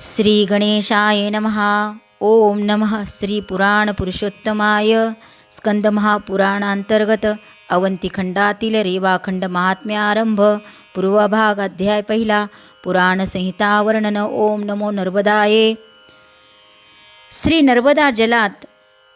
श्री गणेशाय नमः. ओम नमः श्री पुराण पुरुषोत्तमाय स्कंदमहापुराणांतर्गत अवंतीखंडातील रेवाखंड महात्म्यारंभ. पूर्वभाग अध्याय पहिला. पुराण संहिता वर्णन ओम नमो नर्मदाये. श्री नर्मदा जलात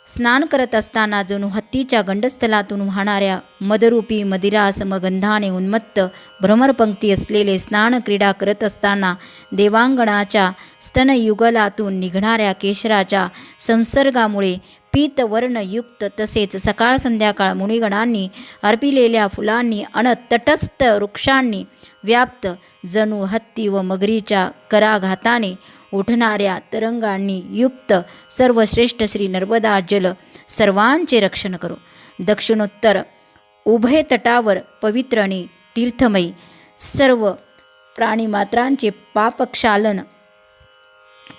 स्नान करत असताना जणू हत्तीच्या गंडस्थलातून वाहणाऱ्या मदरूपी मदिरासमगंधाने उन्मत्त भ्रमरपंक्ती असलेले स्नान क्रीडा करत असताना देवांगणाच्या स्तनयुगलातून निघणाऱ्या केशराच्या संसर्गामुळे पीतवर्णयुक्त तसेच सकाळ संध्याकाळ मुनिगणांनी अर्पिलेल्या फुलांनी अन तटस्थ वृक्षांनी व्याप्त जणू हत्ती व मगरीच्या कराघाताने उठणाऱ्या तरंगांनी युक्त सर्वश्रेष्ठ श्री नर्मदा जल सर्वांचे रक्षण करो. दक्षिणोत्तर उभय तटावर पवित्र आणि तीर्थमयी सर्व प्राणीमात्रांचे पापक्षालन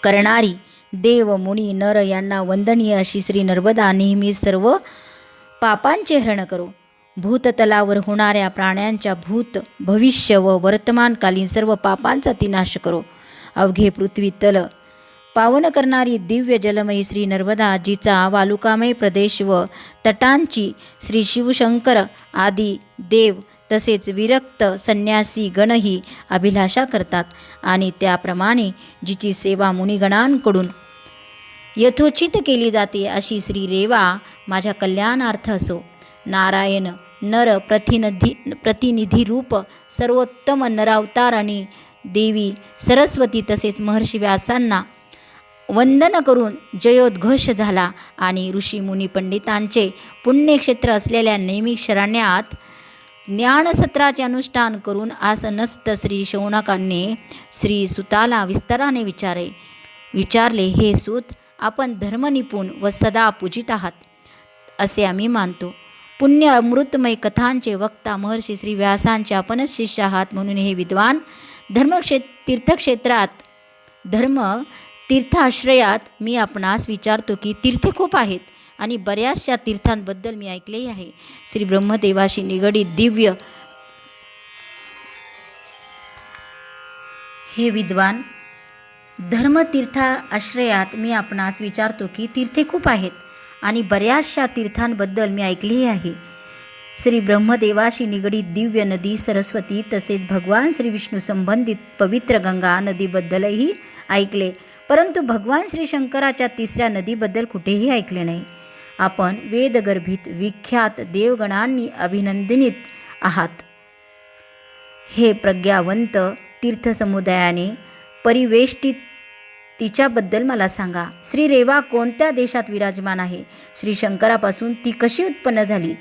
करणारी देव मुनी नर यांना वंदनीय अशी श्री नर्मदा नेहमी सर्व पापांचे हरण करो. भूततलावर होणाऱ्या प्राण्यांच्या भूत भविष्य व वर्तमानकालीन सर्व पापांचा ती नाश करो. अवघे पृथ्वी तल. पावन करणारी दिव्य जलमयी श्री नर्मदा जिचा वालुकामय प्रदेश व तटांची श्री शिवशंकर आदी देव तसेच विरक्त संन्यासी गणही अभिलाषा करतात आणि त्याप्रमाणे जिची सेवा मुनिगणांकडून यथोचित केली जाते अशी श्री रेवा माझ्या कल्याणार्थ असो. नारायण नर प्रतिनिधी प्रतिनिधी रूप सर्वोत्तम नरावतार आणि देवी सरस्वती तसेच महर्षी व्यासांना वंदन करून जयोद्घोष झाला आणि ऋषी मुनी पंडितांचे पुण्यक्षेत्र असलेल्या नैमिक शरण्यात ज्ञानसत्राचे अनुष्ठान करून आसनस्थ श्री शौनकांनी श्री सुताला विस्ताराने विचारे विचारले हे सूत आपण धर्मनिपुण व सदा पूजित आहात असे आम्ही मानतो. पुण्य अमृतमय कथांचे वक्ता महर्षी श्री व्यासांचे आपणच शिष्य आहात म्हणून हे विद्वान धर्मक्षे तीर्थक्षेत्रात धर्म तीर्थाश्रयात मी आपणास विचारतो की तीर्थे खूप आहेत आणि बऱ्याचशा तीर्थांबद्दल मी ऐकलेही आहे. श्री ब्रह्मदेवाशी निगडीत दिव्य हे विद्वान धर्मतीर्था आश्रयात मी आपणास विचारतो की तीर्थे खूप आहेत आणि बऱ्याचशा तीर्थांबद्दल मी ऐकलेही आहे. श्री ब्रह्मदेवाशी निगडीत दिव्य नदी सरस्वती तसेच भगवान श्री विष्णू संबंधित पवित्र गंगा नदीबद्दलही ऐकले. परंतु भगवान श्री शंकराच्या तिसऱ्या नदीबद्दल कुठेही ऐकले नाही. आपण वेदगर्भित विख्यात देवगणांनी अभिनंदनित आहात. हे प्रज्ञावंत तीर्थसमुदायाने परिवेष्टित तिच्याबद्दल मला सांगा. श्री रेवा कोणत्या देशात विराजमान आहे? श्री शंकरापासून ती कशी उत्पन्न झाली?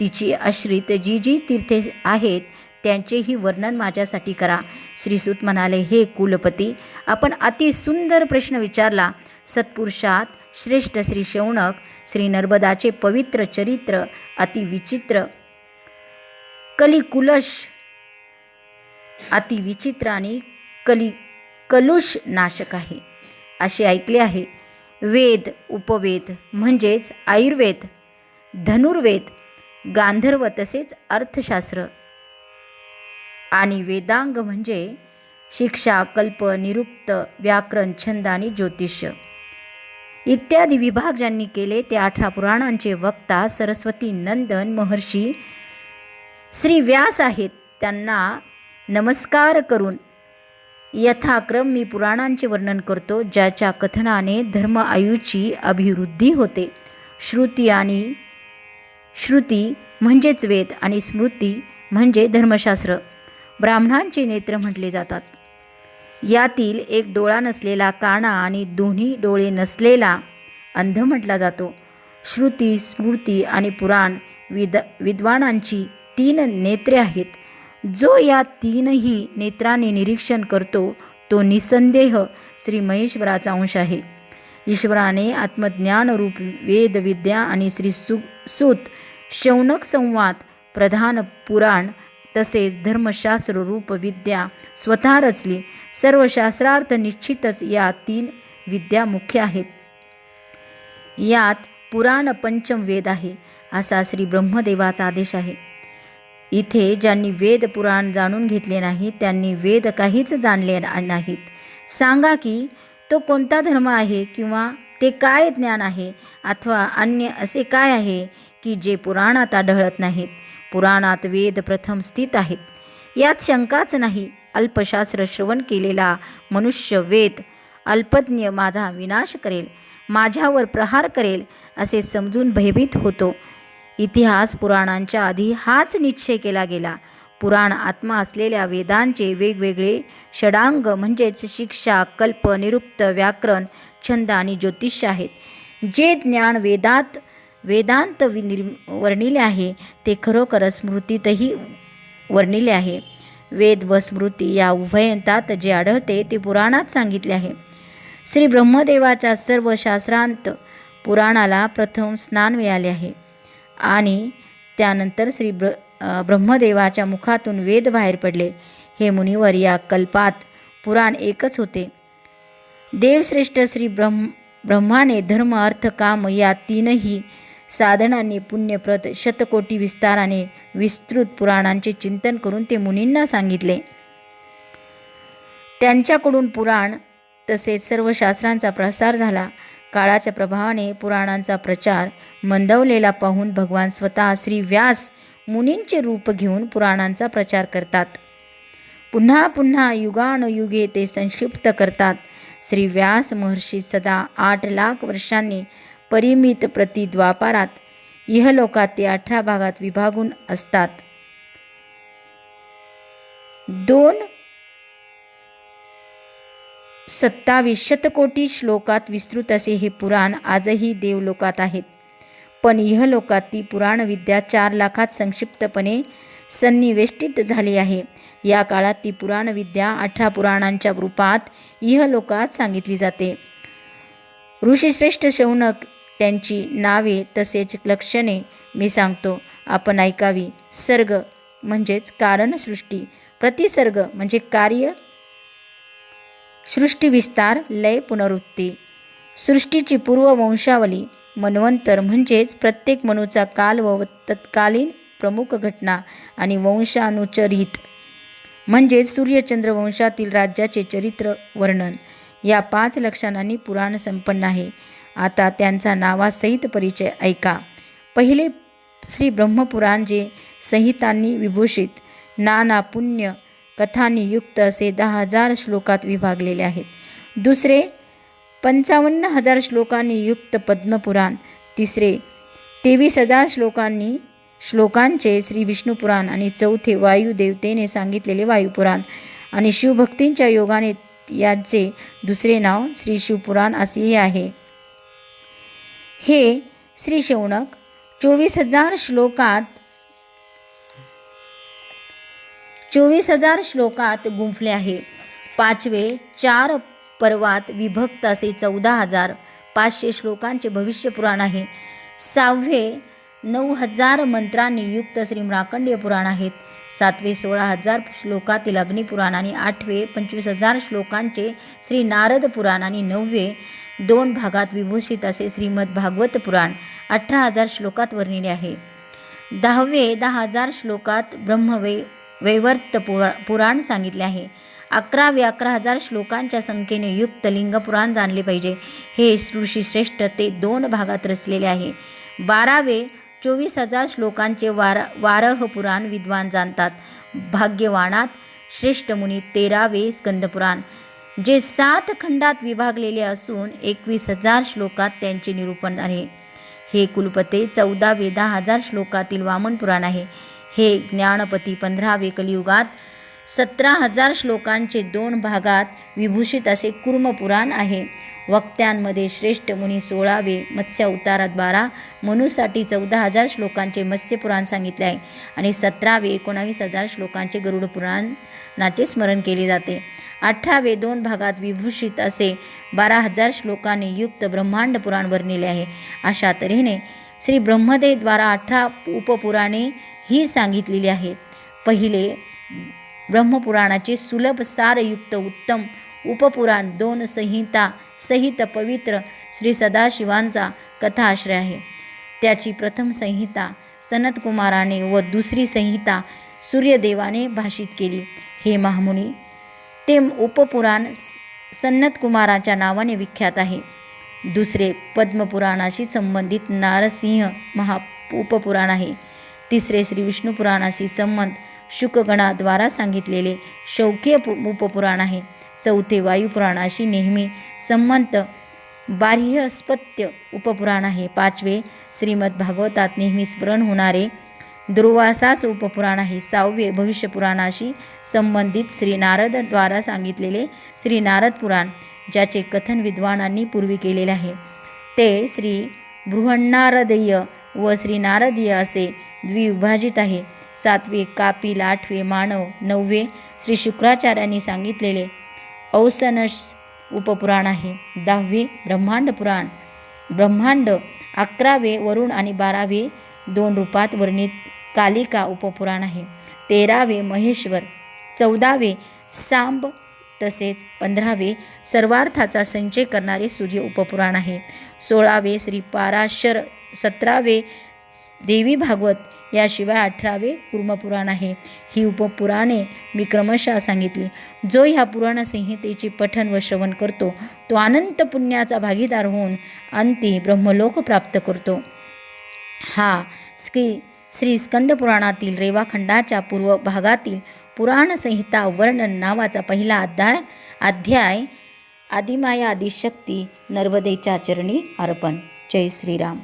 तिची आश्रित जी जी तीर्थे आहेत त्यांचेही वर्णन माझ्यासाठी करा. श्रीसूत म्हणाले हे कुलपती आपण अति सुंदर प्रश्न विचारला. सत्पुरुषात श्रेष्ठ श्री शौनक श्री नर्मदाचे पवित्र चरित्र अतिविचित्र कलिकुलश अतिविचित्र आणि कली कलुष नाशक आहे. असे ऐकले आहे. वेद उपवेद म्हणजेच आयुर्वेद धनुर्वेद गांधर्व तसेच अर्थशास्त्र. आणि वेदांग म्हणजे शिक्षा कल्प निरुक्त व्याकरण छंद आणि ज्योतिष इत्यादी विभाग ज्यांनी केले ते अठरा पुराणांचे वक्ता सरस्वती नंदन महर्षी श्री व्यास आहेत. त्यांना नमस्कार करून यथाक्रम मी पुराणांचे वर्णन करतो ज्याच्या कथनाने धर्म आयुची अभिवृद्धी होते. श्रुती आणि श्रुती म्हणजेच वेद आणि स्मृती म्हणजे धर्मशास्त्र. ब्राह्मणांचे नेत्र म्हटले जातात. यातील एक डोळा नसलेला काणा आणि दोन्ही डोळे नसलेला अंध म्हटला जातो. श्रुती स्मृती आणि पुराण विद विद्वानांची तीन नेत्रे आहेत. जो या तीनही नेत्राने निरीक्षण करतो तो निसंदेह श्री महेश्वराचा अंश आहे. ईश्वराने आत्मज्ञानरूप वेदविद्या आणि श्री सु सूत शौनक संवाद प्रधान पुराण तसेच धर्मशास्त्र रूप विद्या स्वतः रचली. सर्व शास्त्रार्थ निश्चितच या तीन विद्या मुख्य आहेत. यात पुराण पंचम वेद आहे असा श्री ब्रह्मदेवाचा आदेश आहे. इथे ज्यांनी वेद पुराण जाणून घेतले नाही त्यांनी वेद काहीच जाणले नाहीत. सांगा की तो कोणता धर्म आहे किंवा ते काय ज्ञान आहे? अथवा अन्य असे काय आहे की जे पुराणात आढळत नाहीत? पुराणात वेद प्रथम स्थित आहेत. यात शंकाच नाही. अल्पशास्त्र श्रवण केलेला मनुष्य वेद अल्पज्ञ माझा विनाश करेल माझ्यावर प्रहार करेल असे समजून भयभीत होतो. इतिहास पुराणांच्या आधी हाच निश्चय केला गेला. पुराण आत्मा असलेल्या वेदांचे वेगवेगळे षडांग म्हणजेच शिक्षा कल्प निरुक्त व्याकरण छंद आणि ज्योतिष आहेत. जे ज्ञान वेदात वेदांत विनिर् वर्णिले आहे ते खरोखर स्मृतीतही वर्णिले आहे. वेद व स्मृती या उभयंतात जे आढळते ते पुराणात सांगितले आहे. श्री ब्रह्मदेवाच्या सर्व शास्त्रांत पुराणाला प्रथम स्नान मिळाले आहे. आणि त्यानंतर श्री ब्र ब्रह्मदेवाच्या मुखातून वेद बाहेर पडले. हे मुनिवर या कल्पात पुराण एकच होते. देवश्रेष्ठ श्री ब्रह्म ब्रह्माने धर्म अर्थ काम या तीनही साधनांनी पुण्यप्रद शतकोटी विस्ताराने विस्तृत पुराणांचे चिंतन करून ते मुनींना सांगितले. त्यांच्याकडून पुराण तसेच सर्व शास्त्रांचा प्रसार झाला. काळाच्या प्रभावाने पुराणांचा प्रचार मंदवलेला पाहून भगवान स्वतः श्री व्यास मुनींचे रूप घेऊन पुराणांचा प्रचार करतात. पुन्हा पुन्हा युगानुयुगे ते संक्षिप्त करतात. श्री व्यास महर्षी सदा आठ लाख वर्षांनी परिमित प्रतिद्वापारात इहलोकात ते अठरा भागात विभागून असतात. दोन सत्तावीस शतकोटी श्लोकात विस्तृत असे हे पुराण आजही देवलोकात आहेत. पण इहलोकात ती पुराणविद्या चार लाखात संक्षिप्तपणे सन्निवेष्टित झाली आहे. या काळात ती पुराणविद्या अठरा पुराणांच्या रूपात इहलोकात सांगितली जाते. ऋषीश्रेष्ठ शौनक त्यांची नावे तसेच लक्षणे मी सांगतो. आपण ऐकावी. सर्ग म्हणजेच कारणसृष्टी प्रतिसर्ग म्हणजे कार्य. सृष्टीविस्तार लय पुनरुत्ती सृष्टीची पूर्ववंशावली मन्वंतर म्हणजेच प्रत्येक मनूचा काल व तत्कालीन प्रमुख घटना आणि वंशानुचरित. म्हणजेच सूर्यचंद्र वंशातील राज्याचे चरित्र वर्णन. या पाच लक्षणांनी पुराण संपन्न आहे. आता त्यांचा नावासहित परिचय ऐका. पहिले श्री ब्रह्मपुराण जे संहितांनी विभूषित नाना पुण्य कथांनी युक्त असे दहा हजार श्लोकात विभागलेले आहेत. दुसरे पंचावन्न हजार श्लोकांनी युक्त पद्मपुराण. तिसरे तेवीस हजार श्लोकांनी श्लोकांचे श्री विष्णुपुराण आणि चौथे वायुदेवतेने सांगितलेले वायुपुराण आणि शिवभक्तींच्या योगाने यांचे दुसरे नाव श्री शिवपुराण असेही आहे. हे श्री शौनक चोवीस हजार श्लोकात चोवीस हजार श्लोकात गुंफले आहे. पाचवे चार पर्वात विभक्त असे चौदा हजार पाचशे श्लोकांचे भविष्य पुराण आहे. सहावे नऊ हजार मंत्रांनी युक्त श्री म्राकंडीय पुराण आहेत. सातवे सोळा हजार श्लोकातील अग्निपुराण आणि आठवे पंचवीस हजार श्लोकांचे श्री नारद पुराण आणि नववे दोन भागात विभूषित असे श्रीमद भागवत पुराण अठरा हजार श्लोकात वर्णिले आहे. दहावे दहा हजार श्लोकात ब्रह्मवे वैवर्त पुरा पुराण सांगितले आहे. अकरावे अकरा हजार श्लोकांच्या संख्येने युक्त लिंगपुराण जाणले पाहिजे. हे श्रेष्ठ ते दोन भागात रचलेले आहे. बारावे चोवीस हजार श्लोकांचे वार वारह पुराण विद्वान जाणतात. भाग्यवाणात श्रेष्ठ मुनी तेरावे स्कंदपुराण जे सात खंडात विभागलेले असून एकवीस हजार श्लोकात त्यांचे निरूपण आहे. हे कुलपते चौदावे दहा हजार श्लोकातील वामन पुराण आहे. हे ज्ञानपती पंधरावे कलियुगात सतरा हजार श्लोकांचे दोन भागात विभूषित असे कुर्म पुराण आहे. वक्त्यांमध्ये श्रेष्ठ मुनी सोळावे मत्स्य अवतारात बारा मनुसाठी चौदा हजार श्लोकांचे मत्स्य पुराण सांगितले आहे आणि सतरावे एकोणावीस हजार श्लोकांचे गरुड पुराणाचे स्मरण केले जाते. अठरावे दोन भागात विभूषित असे बारा हजार श्लोकांनी युक्त ब्रह्मांड पुराण वर्णिले आहे. अशा तऱ्हेने श्री ब्रह्मदेवद्वारा अठरा उपपुराणे ही सांगितलेली आहेत पहिले ब्रह्मपुराणाचे सुलभ सारयुक्त उत्तम उपपुराण दोन संहिता सहित पवित्र श्री सदाशिवांचा कथाश्रय आहे. त्याची प्रथम संहिता सनतकुमाराने व दुसरी संहिता सूर्यदेवाने भाषित केली. हे महामुनी ते उपपुराण सन्नतकुमाराच्या नावाने विख्यात आहे. दुसरे पद्मपुराणाशी संबंधित नारसिंह महा उपपुराण आहे. तिसरे श्री विष्णू पुराणाशी संबंध शुकगणाद्वारा सांगितलेले शौकीय पु उपपुराण आहे. चौथे वायुपुराणाशी नेहमी संबंध बाह्यस्पत्य उपपुराण आहे. पाचवे श्रीमद भागवतात नेहमी स्मरण होणारे दुर्वासाच उपपुराण आहे. सहावे भविष्यपुराणाशी संबंधित श्री नारदद्वारा सांगितलेले श्री नारद पुराण ज्याचे कथन विद्वानांनी पूर्वी केलेले आहे. ते श्री बृहन्नारदीय व श्री नारदीय असे द्विविभाजित आहे. सातवे कापिल आठवे मानव नववे श्री शुक्राचार्यांनी सांगितलेले औसनस उपपुराण आहे. दहावे ब्रह्मांड पुराण. ब्रह्मांड अकरावे वरुण आणि बारावे दोन रूपात वर्णित कालिका उपपुराण आहे. तेरावे महेश्वर चौदावे सांब तसेच पंधरावे सर्वार्थाचा संचय करणारे सूर्य उपपुराण आहे. सोळावे श्री पाराशर सतरावे देवी भागवत याशिवाय अठरावे कुर्मपुराण आहे. ही उपपुराणे मी क्रमशः सांगितली. जो ह्या पुराणसंहितेचे पठन व श्रवण करतो तो अनंत पुण्याचा भागीदार होऊन अंती ब्रह्मलोक प्राप्त करतो. हा श्री श्री स्कंद पुराणातील रेवाखंडाच्या पूर्व भागातील पुराणसंहिता वर्णन नावाचा पहिला अध्याय अध्याय आदिमाया आदिशक्ती नर्मदेच्या चरणी अर्पण. जय श्रीराम.